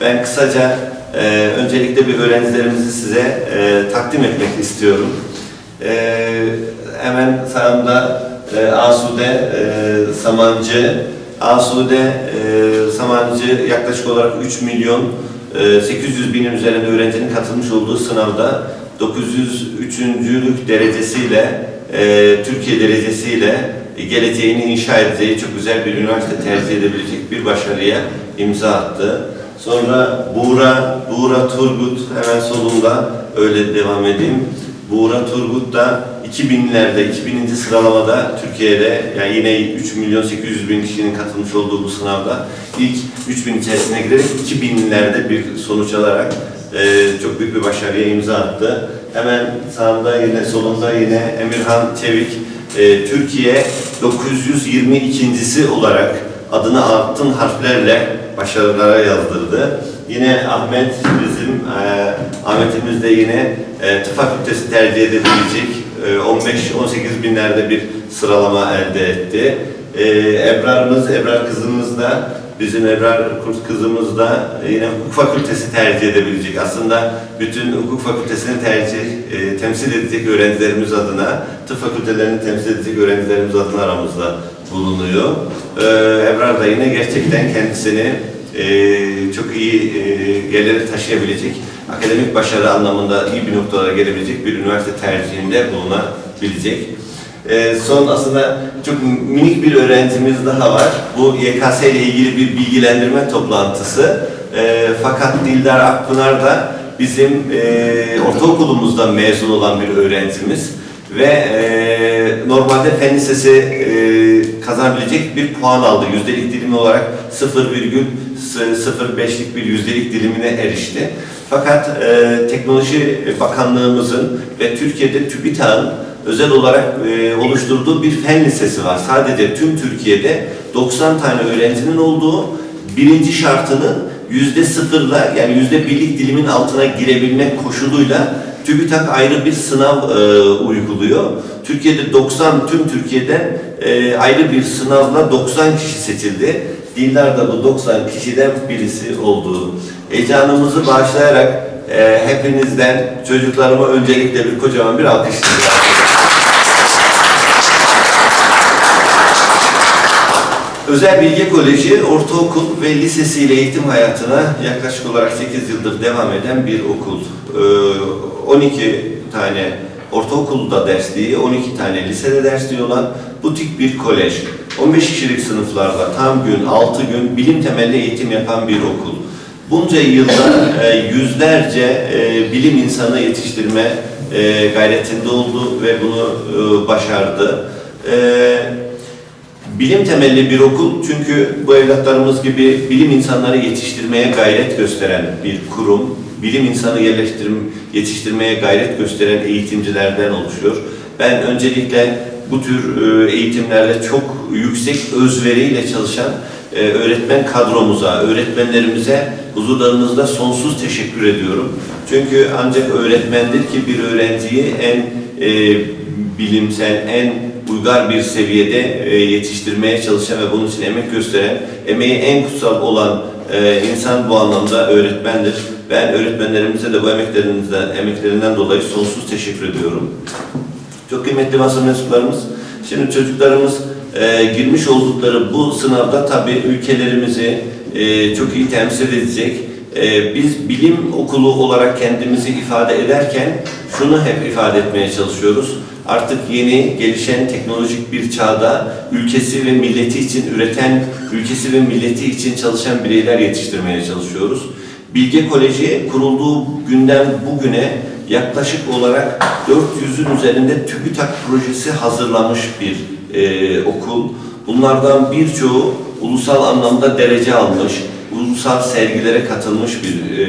Ben kısaca e, öncelikle bir öğrencilerimizi size e, takdim etmek istiyorum. E, hemen sağımda e, Asude e, Samancı. Asude e, Samancı yaklaşık olarak 3 milyon e, 800 binin üzerinde öğrencinin katılmış olduğu sınavda 903. derecesiyle e, Türkiye derecesiyle geleceğini inşa edeceği çok güzel bir üniversite tercih edebilecek bir başarıya imza attı. Sonra Buğra, Buğra Turgut hemen solunda öyle devam edeyim. Buğra Turgut da 2000'lerde, 2000. sıralamada Türkiye'de yani yine 3 milyon 800 bin kişinin katılmış olduğu bu sınavda ilk 3000 içerisine girerek 2000'lerde bir sonuç alarak e, çok büyük bir başarıya imza attı. Hemen sağında yine solunda yine Emirhan Çevik e, Türkiye 922.si olarak adını altın harflerle başarılara yazdırdı. Yine Ahmet bizim e, Ahmet'imiz de yine e, tıp fakültesi tercih edebilecek e, 15-18 binlerde bir sıralama elde etti. E, Ebrar'ımız, Ebrar kızımız da bizim Ebrar Kurt kızımız da yine hukuk fakültesi tercih edebilecek. Aslında bütün hukuk fakültesini tercih, e, temsil edecek öğrencilerimiz adına, tıp fakültelerini temsil edecek öğrencilerimiz adına aramızda bulunuyor. E, Ebrar da gerçekten kendisini e, çok iyi e, yerlere taşıyabilecek, akademik başarı anlamında iyi bir noktalara gelebilecek bir üniversite tercihinde bulunabilecek. Ee, son aslında çok minik bir öğrencimiz daha var. Bu YKS ile ilgili bir bilgilendirme toplantısı. Ee, fakat Dildar Akpınar da bizim e, ortaokulumuzdan mezun olan bir öğrencimiz ve e, normalde fen lisesi e, kazanabilecek bir puan aldı. Yüzdelik dilimi olarak 0,05'lik bir yüzdelik dilimine erişti. Fakat e, Teknoloji Bakanlığımızın ve Türkiye'de TÜBİTAK'ın özel olarak e, oluşturduğu bir fen lisesi var. Sadece tüm Türkiye'de 90 tane öğrencinin olduğu birinci şartının yüzde sıfırla yani yüzde birlik dilimin altına girebilmek koşuluyla TÜBİTAK ayrı bir sınav e, uyguluyor. Türkiye'de 90, tüm Türkiye'den e, ayrı bir sınavla 90 kişi seçildi. Dildar da bu 90 kişiden birisi oldu. Heyecanımızı bağışlayarak e, hepinizden çocuklarıma öncelikle bir kocaman bir alkış diliyorum. Özel Bilgi Koleji ortaokul ve lisesiyle eğitim hayatına yaklaşık olarak 8 yıldır devam eden bir okul. Ee, 12 tane ortaokulda dersliği, 12 tane lisede dersliği olan butik bir kolej. 15 kişilik sınıflarda tam gün, 6 gün bilim temelli eğitim yapan bir okul. Bunca yılda e, yüzlerce e, bilim insanı yetiştirme e, gayretinde oldu ve bunu başardı. Bilim temelli bir okul çünkü bu evlatlarımız gibi bilim insanları yetiştirmeye gayret gösteren bir kurum, bilim insanı yetiştirmeye gayret gösteren eğitimcilerden oluşuyor. Ben öncelikle bu tür e, eğitimlerle çok yüksek özveriyle çalışan e, öğretmen kadromuza, öğretmenlerimize huzurlarınızda sonsuz teşekkür ediyorum. Çünkü ancak öğretmendir ki bir öğrenciyi en e, bilimsel, en uygar bir seviyede e, yetiştirmeye çalışan ve bunun için emek gösteren, emeği en kutsal olan e, insan bu anlamda öğretmendir. Ben öğretmenlerimize de bu emeklerinden, emeklerinden dolayı sonsuz teşekkür ediyorum. Çok kıymetli basın mensuplarımız, şimdi çocuklarımız e, girmiş oldukları bu sınavda tabii ülkelerimizi çok iyi temsil edecek. Biz bilim okulu olarak kendimizi ifade ederken şunu hep ifade etmeye çalışıyoruz. Artık yeni gelişen teknolojik bir çağda ülkesi ve milleti için üreten, ülkesi ve milleti için çalışan bireyler yetiştirmeye çalışıyoruz. Bilge Koleji kurulduğu günden bugüne yaklaşık olarak 400'ün üzerinde TÜBİTAK projesi hazırlamış bir e, okul. Bunlardan birçoğu ulusal anlamda derece almış, ulusal sergilere katılmış bir e,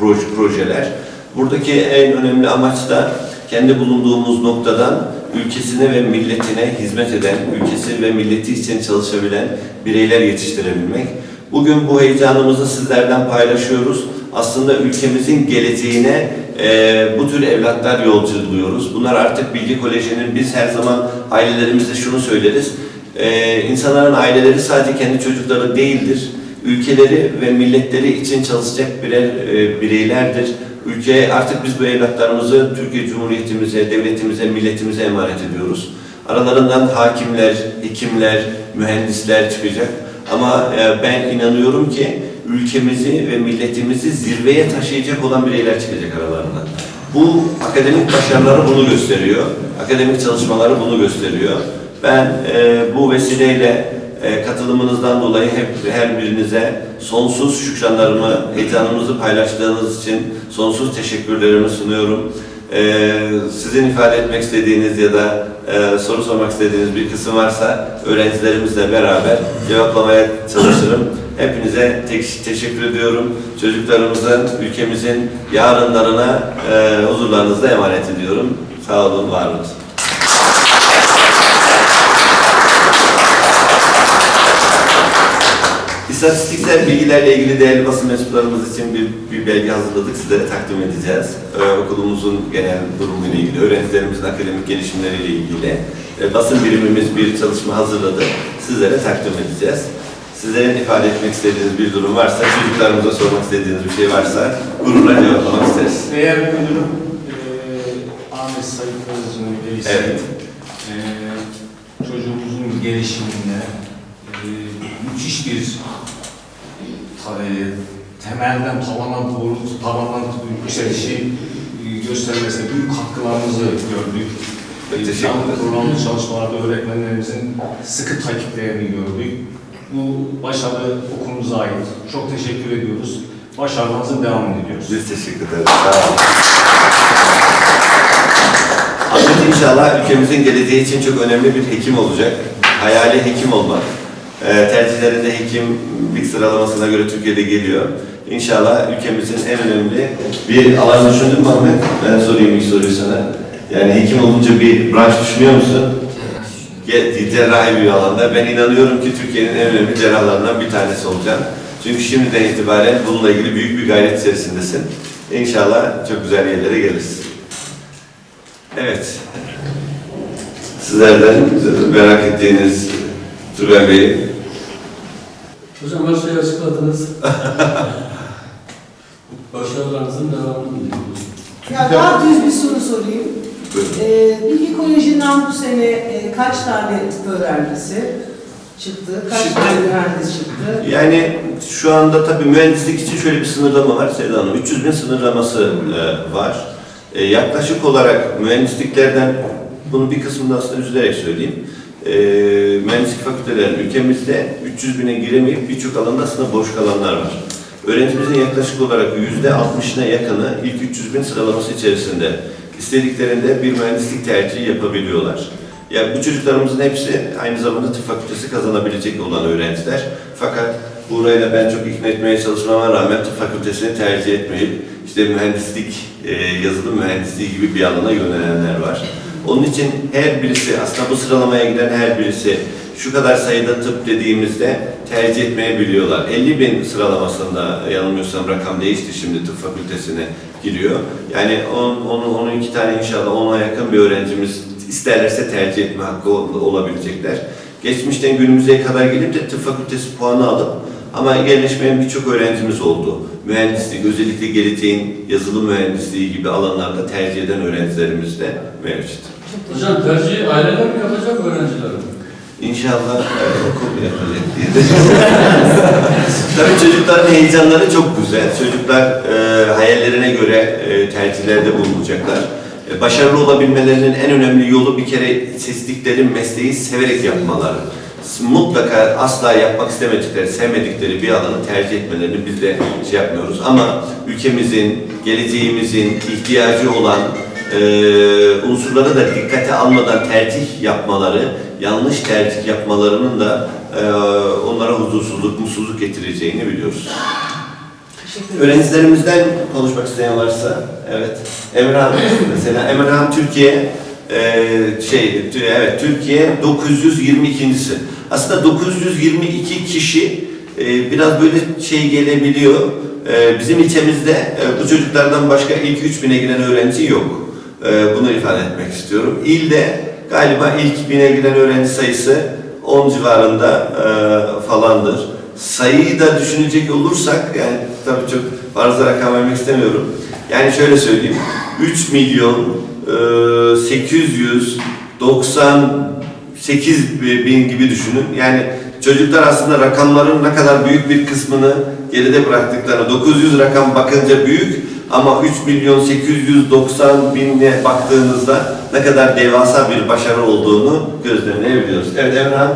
proje, projeler. Buradaki en önemli amaç da kendi bulunduğumuz noktadan ülkesine ve milletine hizmet eden, ülkesi ve milleti için çalışabilen bireyler yetiştirebilmek. Bugün bu heyecanımızı sizlerden paylaşıyoruz. Aslında ülkemizin geleceğine e, bu tür evlatlar yolculuyoruz. Bunlar artık Bilgi Koleji'nin biz her zaman ailelerimize şunu söyleriz. E, insanların aileleri sadece kendi çocukları değildir. ülkeleri ve milletleri için çalışacak birer e, bireylerdir. Ülkeye artık biz bu evlatlarımızı Türkiye Cumhuriyetimize, devletimize, milletimize emanet ediyoruz. Aralarından hakimler, hekimler, mühendisler çıkacak. Ama e, ben inanıyorum ki ülkemizi ve milletimizi zirveye taşıyacak olan bireyler çıkacak aralarından. Bu akademik başarıları bunu gösteriyor. Akademik çalışmaları bunu gösteriyor. Ben e, bu vesileyle e, katılımınızdan dolayı hep her birinize sonsuz şükranlarımı, heyecanımızı paylaştığınız için sonsuz teşekkürlerimi sunuyorum. E, sizin ifade etmek istediğiniz ya da e, soru sormak istediğiniz bir kısım varsa öğrencilerimizle beraber cevaplamaya çalışırım. Hepinize tek- teşekkür ediyorum. Çocuklarımızın, ülkemizin yarınlarına e, huzurlarınızda emanet ediyorum. Sağ olun, var olun. İstatistiksel bilgilerle ilgili değerli basın mensuplarımız için bir, bir belge hazırladık. Sizlere takdim edeceğiz. Ee, okulumuzun genel durumuyla ilgili, öğrencilerimizin akademik gelişimleriyle ilgili e, basın birimimiz bir çalışma hazırladı. Sizlere takdim edeceğiz. Sizlerin ifade etmek istediğiniz bir durum varsa, çocuklarımıza sormak istediğiniz bir şey varsa gururla cevaplamak isteriz. Değerli müdürüm, eee Ahmet Sayın Kılıç'ın velisi, Evet. eee, çocuğumuzun gelişiminde eee, müthiş bir temelden tavana doğru, tavandan yükselişi eee, göstermesine büyük katkılarınızı gördük. Canlı ederim. programlı çalışmalarda öğretmenlerimizin sıkı takiplerini gördük. Bu başarı okulumuza ait. Çok teşekkür ediyoruz. Başarılarınızın devamını diliyoruz. Biz teşekkür ederiz. Sağ olun. Ahmet inşallah ülkemizin geleceği için çok önemli bir hekim olacak. Hayali hekim olmak. Ee, tercihlerinde hekimlik sıralamasına göre Türkiye'de geliyor. İnşallah ülkemizin en önemli bir alan düşündün mü Ahmet? Ben sorayım ilk soruyu sana. Yani hekim olunca bir branş düşünüyor musun? Cerrahi bir alanda. Ben inanıyorum ki Türkiye'nin en önemli cerrahlarından bir tanesi olacağım. Çünkü şimdiden itibaren bununla ilgili büyük bir gayret içerisindesin. İnşallah çok güzel yerlere gelirsin. Evet. Sizlerden merak ettiğiniz Turgay Bey. Hocam her şeyi açıkladınız. Başarılarınızın devamını diliyoruz. Ya daha düz bir soru sorayım. Ee, Bilgi Koleji'nden bu sene e, kaç tane öğrencisi çıktı? Kaç Şimdi- tane mühendis çıktı? Yani şu anda tabii mühendislik için şöyle bir sınırlama var Seda Hanım. 300 bin sınırlaması e, var. E, yaklaşık olarak mühendisliklerden, bunu bir kısmını aslında üzülerek söyleyeyim. E, mühendislik fakültelerinin ülkemizde 300 bine giremeyip birçok alanda aslında boş kalanlar var. Öğrencimizin yaklaşık olarak yüzde 60'ına yakını ilk 300 bin sıralaması içerisinde istediklerinde bir mühendislik tercihi yapabiliyorlar. Ya bu çocuklarımızın hepsi aynı zamanda tıp fakültesi kazanabilecek olan öğrenciler. Fakat burayla ben çok ikna etmeye çalışmama rağmen tıp fakültesini tercih etmeyip işte mühendislik, e, yazılım mühendisliği gibi bir alana yönelenler var. Onun için her birisi, aslında bu sıralamaya giden her birisi şu kadar sayıda tıp dediğimizde tercih etmeyebiliyorlar. 50 bin sıralamasında yanılmıyorsam rakam değişti şimdi tıp fakültesine giriyor. Yani 10, 10, 12 tane inşallah 10'a yakın bir öğrencimiz isterlerse tercih etme hakkı ol- olabilecekler. Geçmişten günümüze kadar gelip de tıp fakültesi puanı alıp ama yerleşmeyen birçok öğrencimiz oldu. Mühendislik, özellikle geleceğin yazılım mühendisliği gibi alanlarda tercih eden öğrencilerimiz de mevcut. Hocam tercihi aileler mi yapacak öğrenciler mi? İnşallah e, okul yapacak diye. Tabii çocukların heyecanları çok güzel. Çocuklar e, hayallerine göre e, tercihlerde bulunacaklar. E, başarılı olabilmelerinin en önemli yolu bir kere seçtikleri mesleği severek yapmaları. Mutlaka asla yapmak istemedikleri, sevmedikleri bir alanı tercih etmelerini biz de şey yapmıyoruz. Ama ülkemizin, geleceğimizin ihtiyacı olan e, unsurları da dikkate almadan tercih yapmaları, yanlış tercih yapmalarının da e, onlara huzursuzluk, mutsuzluk getireceğini biliyoruz. Öğrencilerimizden konuşmak isteyen varsa, evet. Emrah mesela, Emrah Türkiye e, şey, evet Türkiye 922.si. Aslında 922 kişi e, biraz böyle şey gelebiliyor. E, bizim ilçemizde e, bu çocuklardan başka ilk 3000'e giren öğrenci yok. E, bunu ifade etmek istiyorum. İlde galiba ilk 1000'e giren öğrenci sayısı 10 civarında e, falandır. sayıyı da düşünecek olursak, yani tabii çok fazla rakam vermek istemiyorum. Yani şöyle söyleyeyim, 3 milyon e, 898 bin gibi düşünün. Yani çocuklar aslında rakamların ne kadar büyük bir kısmını geride bıraktıklarını, 900 rakam bakınca büyük ama 3 milyon 890 bine baktığınızda ne kadar devasa bir başarı olduğunu gözlemleyebiliyoruz. Evet Emrah,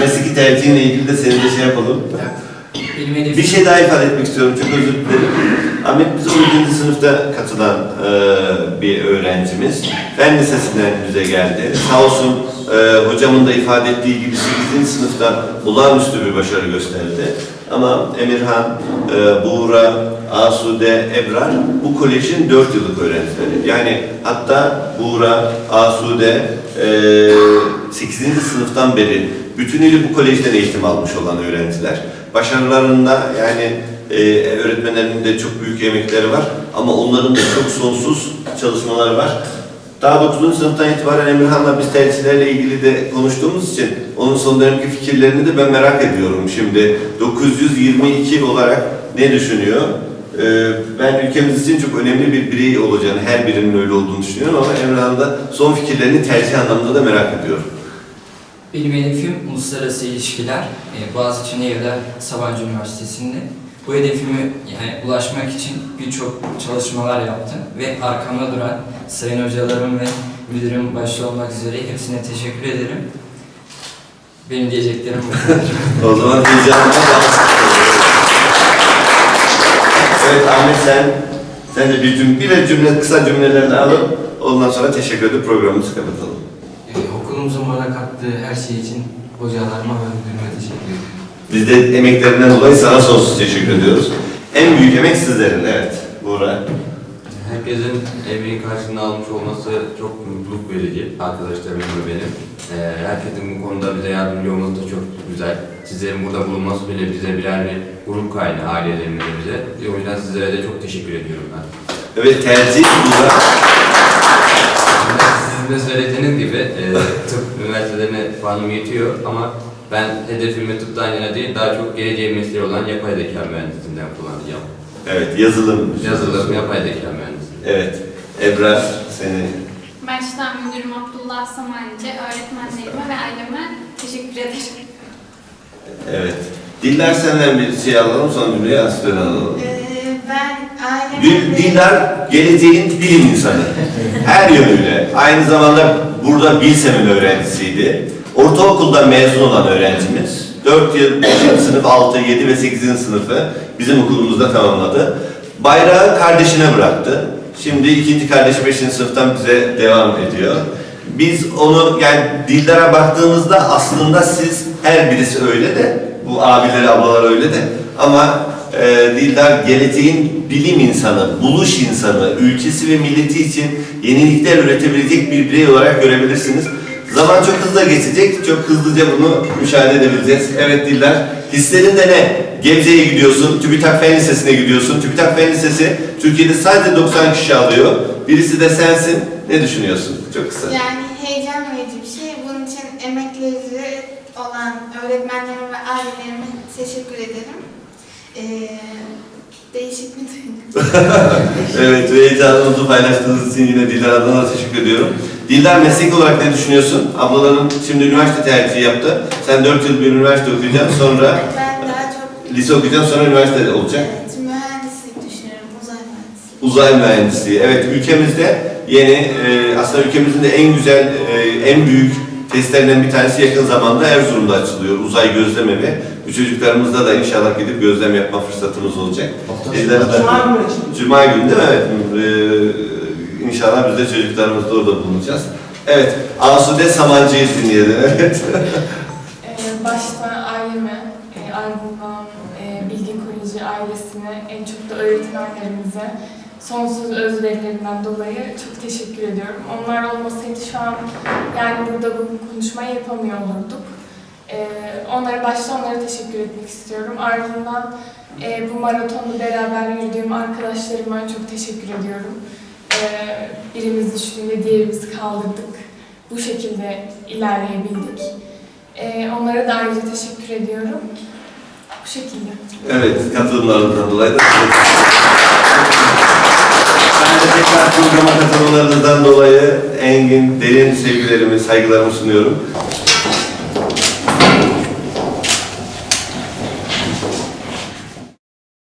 mesleki tercihinle ilgili de senin de şey yapalım. Bir şey daha ifade etmek istiyorum, çok özür dilerim. Ahmet bize 12. sınıfta katılan e, bir öğrencimiz. Fen Lisesi'nden bize geldi. Sağ olsun e, hocamın da ifade ettiği gibi 8. sınıfta olağanüstü bir başarı gösterdi. Ama Emirhan, e, Buğra, Asude, Ebrar bu kolejin 4 yıllık öğrencileri. Yani hatta Buğra, Asude e, 8. sınıftan beri bütünüyle bu kolejden eğitim almış olan öğrenciler. Başarılarında yani e, öğretmenlerinin de çok büyük emekleri var ama onların da çok sonsuz çalışmaları var. Daha 9. sınıftan itibaren Emirhan'la biz tercihlerle ilgili de konuştuğumuz için onun son dönemki fikirlerini de ben merak ediyorum. Şimdi 922 olarak ne düşünüyor? Ee, ben ülkemiz için çok önemli bir birey olacağını, her birinin öyle olduğunu düşünüyorum ama Emrah'ın da son fikirlerini tercih anlamında da merak ediyorum. benim hedefim uluslararası ilişkiler. Ee, Boğaziçi Nevler Sabancı Üniversitesi'nde. Bu hedefimi yani ulaşmak için birçok çalışmalar yaptım ve arkamda duran sayın hocalarım ve müdürüm başta olmak üzere hepsine teşekkür ederim. Benim diyeceklerim bu kadar. O zaman heyecanla Evet Ahmet sen, sen de bir cümle, bir cümle, kısa cümlelerini alıp ondan sonra teşekkür edip programımızı kapatalım. Ee, okulumuzun bana kattığı her şey için hocalarıma ve müdürüme teşekkür ediyorum. Biz de emeklerinden dolayı sana sonsuz teşekkür ediyoruz. En büyük emek sizlerin, evet. Buğra. Herkesin emeği karşılığını almış olması çok mutluluk verici. Arkadaşlarım ve benim. Ee, herkesin bu konuda bize yardımcı olması da çok güzel. Sizlerin burada bulunması bile bize birer bir gurur kaynağı ailelerimize bize. O yüzden sizlere de çok teşekkür ediyorum ben. Evet tercih Buğra. Sizin de söylediğiniz gibi e, tıp üniversitelerine puanım yetiyor ama ben hedefimi tıptan yana değil daha çok geleceğin mesleği olan yapay zeka mühendisliğinden kullanacağım. Evet yazılım. Yazılım, yapay zeka mühendisliği. Evet. Ebrar seni. Başta müdürüm Abdullah Samancı, öğretmenlerime ve aileme teşekkür ederim. Evet. Diller senden bir şey alalım sonra cümleyi Aslı'dan alalım. Ee, ben aileme Dil, Dildar geleceğin bilim insanı. Her yönüyle. Aynı zamanda burada Bilsem'in öğrencisiydi. Ortaokulda mezun olan öğrencimiz. 4 yıl, 5. sınıf, 6, 7 ve 8. sınıfı bizim okulumuzda tamamladı. Bayrağı kardeşine bıraktı. Şimdi ikinci kardeşi 5. sınıftan bize devam ediyor. Biz onu yani Dildar'a baktığımızda aslında siz her birisi öyle de bu abileri ablalar öyle de ama e, Dildar geleceğin bilim insanı, buluş insanı, ülkesi ve milleti için yenilikler üretebilecek bir birey olarak görebilirsiniz. Zaman çok hızlı geçecek, çok hızlıca bunu müşahede edebileceğiz. Evet Dildar, hislerin de ne? Gebze'ye gidiyorsun, TÜBİTAK Fen Lisesi'ne gidiyorsun. TÜBİTAK Fen Lisesi Türkiye'de sadece 90 kişi alıyor. Birisi de sensin. Ne düşünüyorsun? Çok kısa. Yani heyecan verici bir şey. Bunun için emekleri olan öğretmenlerime ve ailelerime teşekkür ederim. Ee, değişik bir duygu. Evet, ve heyecanınızı paylaştığınız için yine da teşekkür ediyorum. Dildar meslek olarak ne düşünüyorsun? Ablaların şimdi üniversite tercihi yaptı. Sen 4 yıl bir üniversite okuyacaksın, sonra Ben daha çok lise okuyacaksın, sonra üniversite olacak. evet, mühendislik düşünüyorum, uzay mühendisliği. Uzay mühendisliği. Evet, ülkemizde yeni, e, aslında ülkemizin de en güzel, e, en büyük testlerinden bir tanesi yakın zamanda Erzurum'da açılıyor. Uzay gözlem evi. Bu çocuklarımızda da inşallah gidip gözlem yapma fırsatımız olacak. De- Cuma günü açılmış. Cuma günü değil mi? Evet. Ee, inşallah biz de çocuklarımızla orada bulunacağız. Evet. Asude Samancı'yı dinleyelim. Evet. Ee, başta aileme, e, ardından e, Bilgi Koleji ailesine, en çok da öğretmenlerimize sonsuz özverilerinden dolayı çok teşekkür ediyorum. Onlar olmasaydı şu an yani burada bu konuşmayı yapamıyor olurduk. Ee, onlara başta onlara teşekkür etmek istiyorum. Ardından e, bu maratonda beraber yürüdüğüm arkadaşlarıma çok teşekkür ediyorum. Ee, birimiz düştüğünde diğerimizi kaldırdık. Bu şekilde ilerleyebildik. Ee, onlara da ayrıca teşekkür ediyorum. Bu şekilde. Evet, katılımlarınızdan dolayı da Ben de tekrar programa katılımlarınızdan dolayı engin, derin sevgilerimi, saygılarımı sunuyorum.